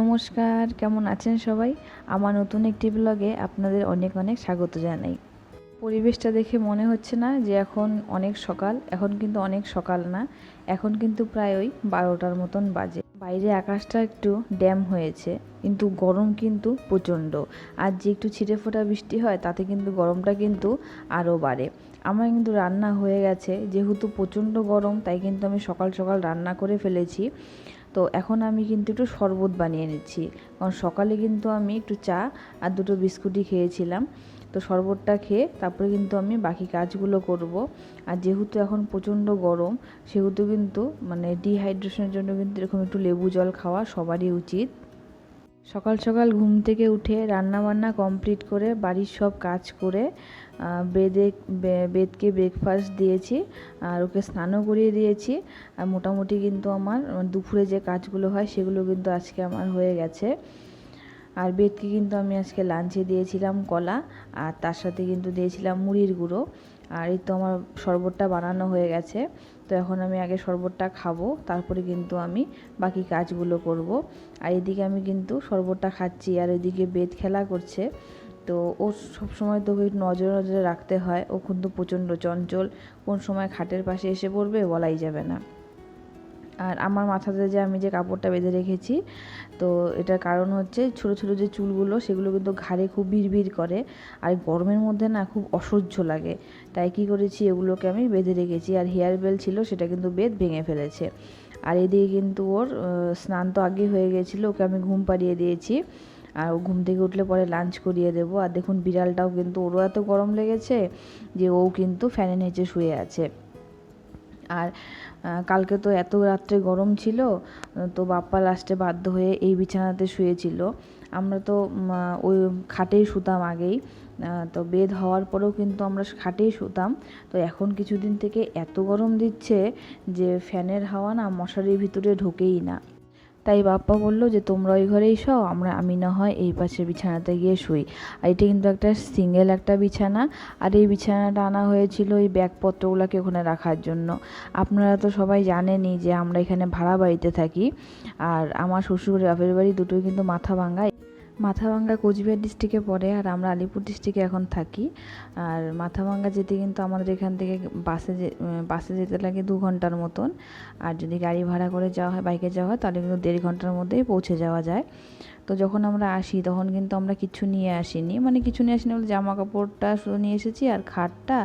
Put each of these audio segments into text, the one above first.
নমস্কার, কেমন আছেন সবাই? আমার নতুন একটি ব্লগে আপনাদের অনেক অনেক স্বাগত জানাই। পরিবেশটা দেখে মনে হচ্ছে না যে এখন অনেক সকাল, এখন কিন্তু অনেক সকাল না, এখন কিন্তু প্রায় ওই বারোটার মতন বাজে। বাইরে আকাশটা একটু ড্যাম হয়েছে, কিন্তু গরম কিন্তু প্রচণ্ড। আর যে একটু ছিটে ফোটা বৃষ্টি হয়, তাতে কিন্তু গরমটা কিন্তু আরও বাড়ে। আমার কিন্তু রান্না হয়ে গেছে, যেহেতু প্রচণ্ড গরম, তাই কিন্তু আমি সকাল সকাল রান্না করে ফেলেছি। তো এখন আমি কিন্তু একটু শরবত বানিয়ে নিচ্ছি। কারণ সকালে কিন্তু আমি একটু চা আর দুটো বিস্কুটই খেয়েছিলাম। তো শরবতটা খেয়ে তারপরে কিন্তু আমি বাকি কাজগুলো করব। আর যেহেতু এখন প্রচণ্ড গরম, সেহেতু কিন্তু মানে ডিহাইড্রেশনের জন্য কিন্তু এরকম একটু লেবু জল খাওয়া সবারই উচিত। সকাল সকাল ঘুম থেকে উঠে রান্না বান্না কমপ্লিট করে বাড়ির সব কাজ করে বেদে বেদকে ব্রেকফাস্ট দিয়েছি আর ওকে স্নানও করিয়ে দিয়েছি। আর মোটামুটি কিন্তু আমার দুপুরে যে কাজগুলো হয় সেগুলো কিন্তু আজকে আমার হয়ে গেছে। আর বেদকে কিন্তু আমি আজকে লাঞ্চে দিয়েছিলাম কলা আর তার সাথে কিন্তু দিয়েছিলাম মুড়ির গুঁড়ো। আর এই তো আমার শরবতটা বানানো হয়ে গেছে। তো এখন আমি আগে শরবতটা খাব, তারপরে কিন্তু আমি বাকি কাজগুলো করব। আর এদিকে আমি কিন্তু শরবতটা খাচ্ছি, আর এদিকে বেদ খেলা করছে। তো ও সবসময় তো ওই নজরে নজরে রাখতে হয়, ও কিন্তু প্রচণ্ড চঞ্চল। কোন সময় খাটের পাশে এসে পড়বে বলাই যাবে না। আর আমার মাথাতে যে আমি যে কাপড়টা বেঁধে রেখেছি, তো এটার কারণ হচ্ছে ছোট ছোট যে চুলগুলো, সেগুলো কিন্তু ঘাড়ে খুব ভিড় করে আর গরমের মধ্যে না খুব অসহ্য লাগে। তাই কি করেছি, এগুলোকে আমি বেঁধে রেখেছি আর হেয়ার বেল ছিল সেটা কিন্তু বেদ ভেঙে ফেলেছে। আর এদিকে কিন্তু ওর স্নান তো আগে হয়ে গেছিল, ওকে আমি ঘুম পাড়িয়ে দিয়েছি। আর ও ঘুম থেকে উঠলে পরে লাঞ্চ করিয়ে দেবো। আর দেখুন বিড়ালটাও কিন্তু, ওরও এত গরম লেগেছে যে ও কিন্তু ফ্যানের নিচে শুয়ে আছে। আর কালকে তো এত রাত্রে গরম ছিল তো বাপ্পা লাস্টে বাধ্য হয়ে এই বিছানাতে শুয়েছিল। আমরা তো ওই খাটেই শুতাম আগেই। তো বেদ হওয়ার পরেও কিন্তু আমরা খাটেই শুতাম। তো এখন কিছুদিন থেকে এত গরম দিচ্ছে যে ফ্যানের হাওয়া না মশারির ভিতরে ঢোকেই না। তাই বাপ্পা বলল যে, তোমরা ওই ঘরেই শো আমরা, আমি না হয় এই পাশে বিছানাতে গিয়ে শুই। আর এটা কিন্তু একটা সিঙ্গেল একটা বিছানা। আর এই বিছানাটা আনা হয়েছিল ওই ব্যাগপত্রগুলোকে ওখানে রাখার জন্য। আপনারা তো সবাই জানেনই যে, আমরা এখানে ভাড়া বাড়িতে থাকি। আর আমার শ্বশুর, বাপের বাড়ি দুটোই কিন্তু মাথা ভাঙ্গা মাথাভাঙ্গা কোচবিহার ডিস্ট্রিক্টে পড়ে আর আমরা আলিপুর ডিস্ট্রিক্টে এখন থাকি। আর মাথাভাঙ্গা যেতে কিন্তু আমাদের এখান থেকে বাসে বাসে যেতে লাগে দু ঘণ্টার মতন। আর যদি গাড়ি ভাড়া করে যাওয়া হয় বাইকে যাওয়া হয়, তাহলে কিন্তু দেড় ঘণ্টার মধ্যেই পৌঁছে যাওয়া যায়। তো যখন আমরা আসি, তখন কিন্তু আমরা কিছু নিয়ে আসিনি। মানে কিছু নিয়ে আসিনি বলে জামা কাপড়টা শুধু নিয়ে এসেছি আর খাটটা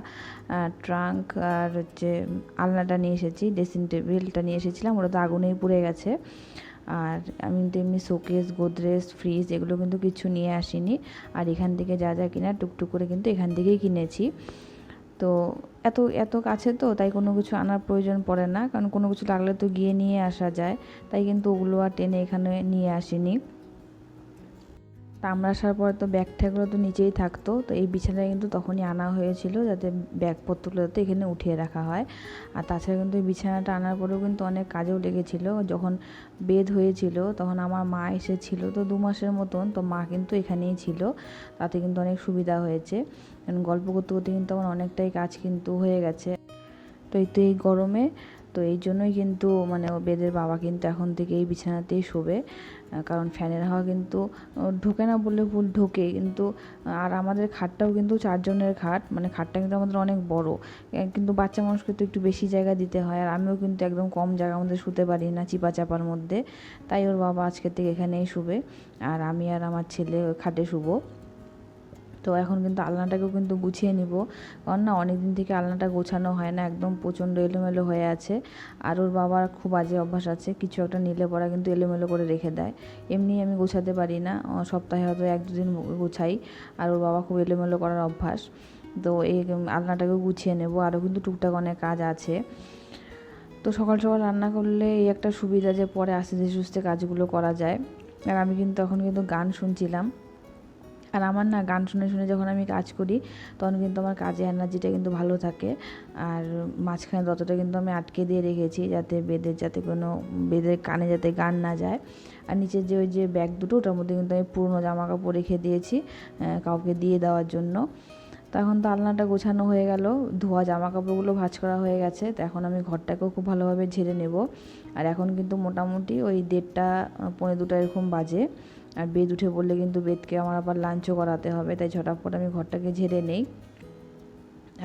ট্রাঙ্ক আর হচ্ছে আলনাটা নিয়ে এসেছি ড্রেসিং টেবিলটা নিয়ে এসেছিলাম। ওটা তো আগুনেই পুড়ে গেছে। আর আমি কিন্তু এমনি শোকেস, গোদরেজ, ফ্রিজ এগুলো কিন্তু কিছু নিয়ে আসিনি। আর এখান থেকে যা যা কিনা টুকটুক করে কিন্তু এখান থেকেই কিনেছি। তো এত এত কাছে তো, তাই কোনো কিছু আনার প্রয়োজন পড়ে না। কারণ কোনো কিছু লাগলে তো গিয়ে নিয়ে আসা যায়। তাই কিন্তু ওগুলো আর টেনে এখানে নিয়ে আসিনি। আমরা আসার পরে তো ব্যাগ ট্যাগগুলো তো নিচেই থাকতো, তো এই বিছানায় কিন্তু তখনই আনা হয়েছিল যাতে ব্যাগপত্রগুলো যাতে এখানে উঠিয়ে রাখা হয়। আর তাছাড়া কিন্তু এই বিছানাটা আনার পরেও কিন্তু অনেক কাজেও লেগেছিল। যখন বেদ হয়েছিল তখন আমার মা এসেছিল তো দু মাসের মতন, তো মা কিন্তু এখানেই ছিল। তাতে কিন্তু অনেক সুবিধা হয়েছে। কারণ গল্প করতে করতে কিন্তু আমার অনেকটাই কাজ কিন্তু হয়ে গেছে। তো এই তো এই গরমে তো এই জন্যই কিন্তু মানে বেদের বাবা কিন্তু এখন থেকে এই বিছানাতেই শোবে কারণ ফ্যানের হাওয়া কিন্তু ঢোকে না বললে ভুল ঢোকে, কিন্তু আর আমাদের খাটটাও কিন্তু চারজনের খাট মানে খাটটা কিন্তু আমাদের অনেক বড় কিন্তু বাচ্চা মানুষকে তো একটু বেশি জায়গা দিতে হয়, আর আমিও কিন্তু একদম কম জায়গার মধ্যে শুতে পারি না চিপা চাপার মধ্যে, তাই ওর বাবা আজকের থেকে এখানেই শুবে, আর আমি আর আমার ছেলে খাটে শুবো। তো এখন কিন্তু আলনাটাকেও কিন্তু গুছিয়ে নিব। কারণ না অনেক দিন থেকে আলনাটা গোছানো হয় না, একদম প্রচণ্ড এলোমেলো হয়ে আছে। আর ওর বাবার খুব বাজে অভ্যাস আছে, কিছু একটা নিলে পড়া কিন্তু এলোমেলো করে রেখে দেয়। এমনি আমি গোছাতে পারি না সপ্তাহে হয়তো এক দুদিন গোছাই। আর ওর বাবা খুব এলোমেলো করার অভ্যাস। তো এই আলনাটাকেও গুছিয়ে নেব। আরও কিন্তু টুকটাক অনেক কাজ আছে। তো সকাল সকাল রান্না করলে এই একটা সুবিধা যে পরে আস্তে সুস্থে কাজগুলো করা যায়। আর আমি কিন্তু এখন কিন্তু গান শুনছিলাম। আর আমার না গান শুনে শুনে যখন আমি কাজ করি, তখন কিন্তু আমার কাজে এনার্জিটা কিন্তু ভালো থাকে। আর মাঝখানে ততটা কিন্তু আমি আটকে দিয়ে রেখেছি যাতে বেদের, যাতে কোনো বেদের কানে যাতে গান না যায়। আর নিচের যে ওই যে ব্যাগ দুটো, ওটার মধ্যে কিন্তু আমি পুরনো জামা কাপড় রেখে দিয়েছি কাউকে দিয়ে দেওয়ার জন্য। তো এখন তো আলনাটা গোছানো হয়ে গেল, ধোয়া জামা কাপড়গুলো ভাজ করা হয়ে গেছে। তো এখন আমি ঘরটাকেও খুব ভালোভাবে ঝেড়ে নেব। আর এখন কিন্তু মোটামুটি ওই দেড়টা পৌনে দুটো এরকম বাজে। আর বেদ উঠে পড়লে কিন্তু বেদকে আমার আবার লাঞ্চও করাতে হবে, তাই ঝটাফট আমি ঘরটাকে ঝেড়ে নেই।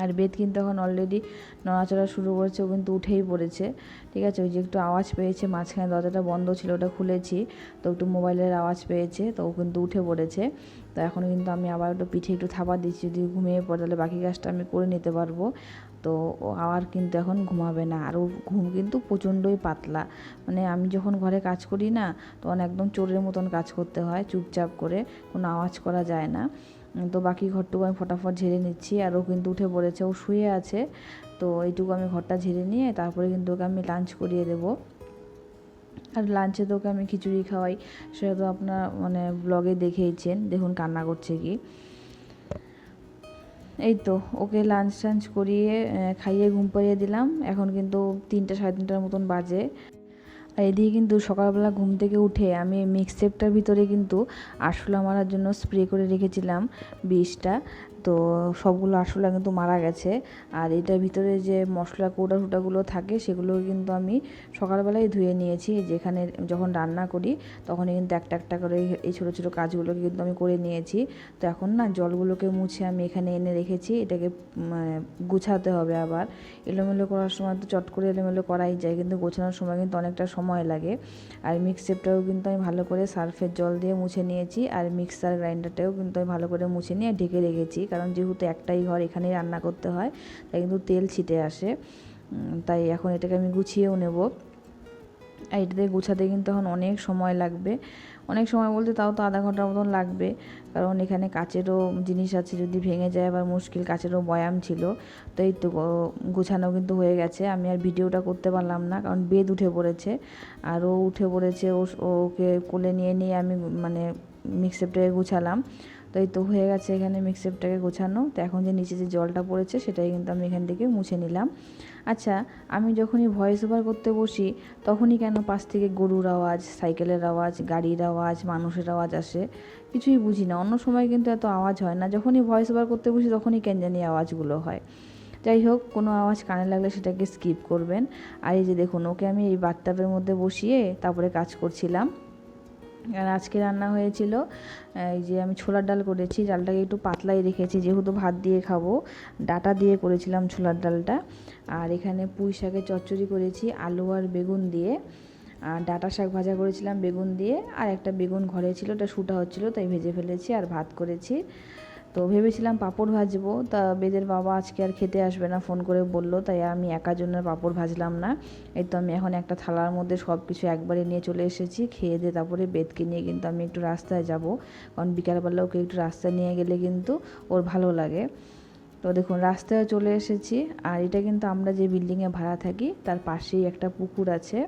আর বেদ কিন্তু এখন অলরেডি নড়াচড়া শুরু করেছে, ও কিন্তু উঠেই পড়েছে। ঠিক আছে? ওই যে একটু আওয়াজ পেয়েছে, মাঝখানে দরজাটা বন্ধ ছিল, ওটা খুলেছি। তো একটু মোবাইলের আওয়াজ পেয়েছে, তো ও কিন্তু উঠে পড়েছে। তো এখন কিন্তু আমি আবার একটু পিঠে একটু থাবা দিচ্ছি, যদি ঘুমিয়ে পড়ে তাহলে বাকি কাজটা আমি করে নিতে পারব। তো ও আর কিন্তু এখন ঘুমাবে না, আর ওর ঘুম কিন্তু প্রচণ্ডই পাতলা। মানে আমি যখন ঘরে কাজ করি না, তখন একদম চোরের মতন কাজ করতে হয়, চুপচাপ করে, কোনো আওয়াজ করা যায় না। তো বাকি ঘরটুকু আমি ফটাফট ঝেড়ে নিচ্ছি আর ও কিন্তু উঠে পড়েছে, ও শুয়ে আছে। তো এইটুকু আমি ঘরটা ঝেড়ে নিয়ে তারপরে কিন্তু ওকে আমি লাঞ্চ করিয়ে দেবো। আর লাঞ্চে তো ওকে আমি খিচুড়ি খাওয়াই, সেটা তো আপনার মানে ব্লগে দেখেইছেন, দেখুন কান্না করছে কি। এই তো ওকে লাঞ্চ টাঞ্চ করিয়ে খাইয়ে ঘুম পাড়িয়ে দিলাম, এখন কিন্তু তিনটা সাড়ে তিনটার মতন বাজে। আর এদিকে কিন্তু সকালবেলা ঘুম থেকে উঠে আমি মিক্সেপটার ভিতরে কিন্তু আরশোলা মারার জন্য স্প্রে করে রেখেছিলাম বিষটা তো সবগুলো আরশোলা কিন্তু মারা গেছে। আর এটার ভিতরে যে মশলা, কৌটা টুটাগুলো থাকে সেগুলো কিন্তু আমি সকালবেলায় ধুয়ে নিয়েছি। যেখানে যখন রান্না করি, তখনই কিন্তু একটা একটা করে এই ছোটো ছোটো কাজগুলোকে কিন্তু আমি করে নিয়েছি। তো এখন না জলগুলোকে মুছে আমি এখানে এনে রেখেছি। এটাকে গুছাতে হবে আবার। এলোমেলো করার সময় তো চট করে এলোমেলো করাই যায়, কিন্তু গোছানোর সময় কিন্তু অনেকটা সময় লাগে। আর মিক্সেপটাও কিন্তু আমি ভালো করে সার্ফের জল দিয়ে মুছে নিয়েছি। আর মিক্সার গ্রাইন্ডারটাও কিন্তু আমি ভালো করে মুছে নিয়ে ঢেকে রেখেছি। কারণ যেহেতু একটাই ঘর এখানেই রান্না করতে হয়, তাই কিন্তু তেল ছিটে আসে। তাই এখন এটাকে আমি গুছিয়েও নেব। আর এটাতে গুছাতে কিন্তু এখন অনেক সময় লাগবে। অনেক সময় বলতে তাও তো আধা ঘণ্টার মতন লাগবে। কারণ এখানে কাচেরও জিনিস আছে, যদি ভেঙে যায় আবার মুশকিল কাচেরও বয়াম ছিল, তো এই তো গোছানো কিন্তু হয়ে গেছে। আমি আর ভিডিওটা করতে পারলাম না, কারণ বেদ উঠে পড়েছে। আর ও উঠে পড়েছে ও ওকে কোলে নিয়ে নিয়ে আমি মানে মিক্সেপটাকে গুছালাম। তো এই তো হয়ে গেছে এখানে মিক্সেপটাকে গোছানো। তো এখন যে নিচে যে জলটা পড়েছে সেটাই কিন্তু আমি এখান থেকে মুছে নিলাম। আচ্ছা আমি যখনই ভয়েস ওভার করতে বসি, তখনই কেন পাশ থেকে গরুর আওয়াজ সাইকেলের আওয়াজ, গাড়ির আওয়াজ, মানুষের আওয়াজ আসে? কিছুই বুঝি না। অন্য সময় কিন্তু এত আওয়াজ হয় না। যখনই ভয়েস ওভার করতে বসি, তখনই কেন জানি আওয়াজগুলো হয়। যাই হোক, কোনো আওয়াজ কানে লাগলে সেটাকে স্কিপ করবেন। আর এই যে দেখুন, ওকে আমি এই বাথটাবের মধ্যে বসিয়ে তারপরে কাজ করছিলাম। আর আজকে রান্না হয়েছিল এই যে আমি ছোলার ডাল করেছি, ডালটাকে একটু পাতলাই রেখেছি, যেহেতু ভাত দিয়ে খাব, ডাটা দিয়ে করেছিলাম ছোলার ডালটা। আর এখানে পুঁই শাকের চচ্চড়ি করেছি, আলু আর বেগুন দিয়ে। আর ডাটা শাক ভাজা করেছিলাম বেগুন দিয়ে, আর একটা বেগুন ঘরে ছিল, ওটা শুটা হচ্ছিল, তাই ভেজে ফেলেছি আর ভাত করেছি। তো ভেবেছিলাম পাঁপড় ভাজবো, তা বেদের বাবা আজকে আর খেতে আসবে না, ফোন করে বলল, তাই আমি একার জন্য পাঁপড় ভাজলাম না। এই তো আমি এখন একটা থালার মধ্যে সব কিছু একবারে নিয়ে চলে এসেছি, খেয়ে দিয়ে তারপরে বেদকে নিয়ে কিন্তু আমি একটু রাস্তায় যাব, কারণ বিকালবেলা ওকে একটু রাস্তায় নিয়ে গেলে কিন্তু ওর ভালো লাগে। তো দেখুন, রাস্তায় চলে এসেছি। আর এটা কিন্তু আমরা যে বিল্ডিংয়ে ভাড়া থাকি, তার পাশেই একটা পুকুর আছে।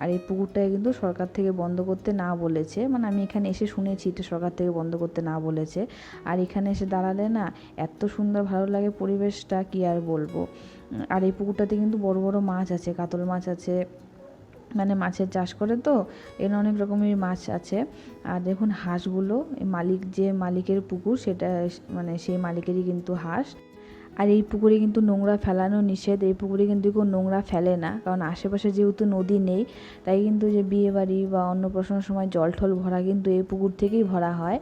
আর এই পুকুরটাকে কিন্তু সরকার থেকে বন্ধ করতে না বলেছে। মানে আমি এখানে এসে শুনেছি, এটা সরকার থেকে বন্ধ করতে না বলেছে। আর এখানে এসে দাঁড়ালে না, এত সুন্দর ভালো লাগে পরিবেশটা, কি আর বলব? আর এই পুকুরটাতে কিন্তু বড় বড় মাছ আছে, কাতল মাছ আছে। মানে মাছের চাষ করে তো এখানে অনেক রকমের মাছ আছে। আর দেখুন, হাঁসগুলো মালিক যে মালিকের পুকুর, সেটা মানে সেই মালিকেরই কিন্তু হাঁস। আর এই পুকুরে কিন্তু নোংরা ফেলানো নিষেধ, এই পুকুরে কিন্তু কেউ নোংরা ফেলে না। কারণ আশেপাশে যেহেতু নদী নেই, তাই কিন্তু যে বিয়ে বাড়ি বা অন্নপ্রাশনের সময় জল ঠল ভরা কিন্তু এই পুকুর থেকেই ভরা হয়।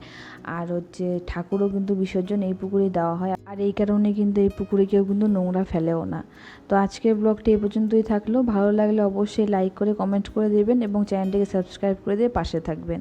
আর হচ্ছে ঠাকুরও কিন্তু বিসর্জন এই পুকুরে দেওয়া হয়। আর এই কারণে কিন্তু এই পুকুরে কেউ কিন্তু নোংরা ফেলেও না। তো আজকের ব্লগটি এ পর্যন্তই থাকল। ভালো লাগলে অবশ্যই লাইক করে, কমেন্ট করে দেবেন এবং চ্যানেলটিকে সাবস্ক্রাইব করে দিয়ে পাশে থাকবেন।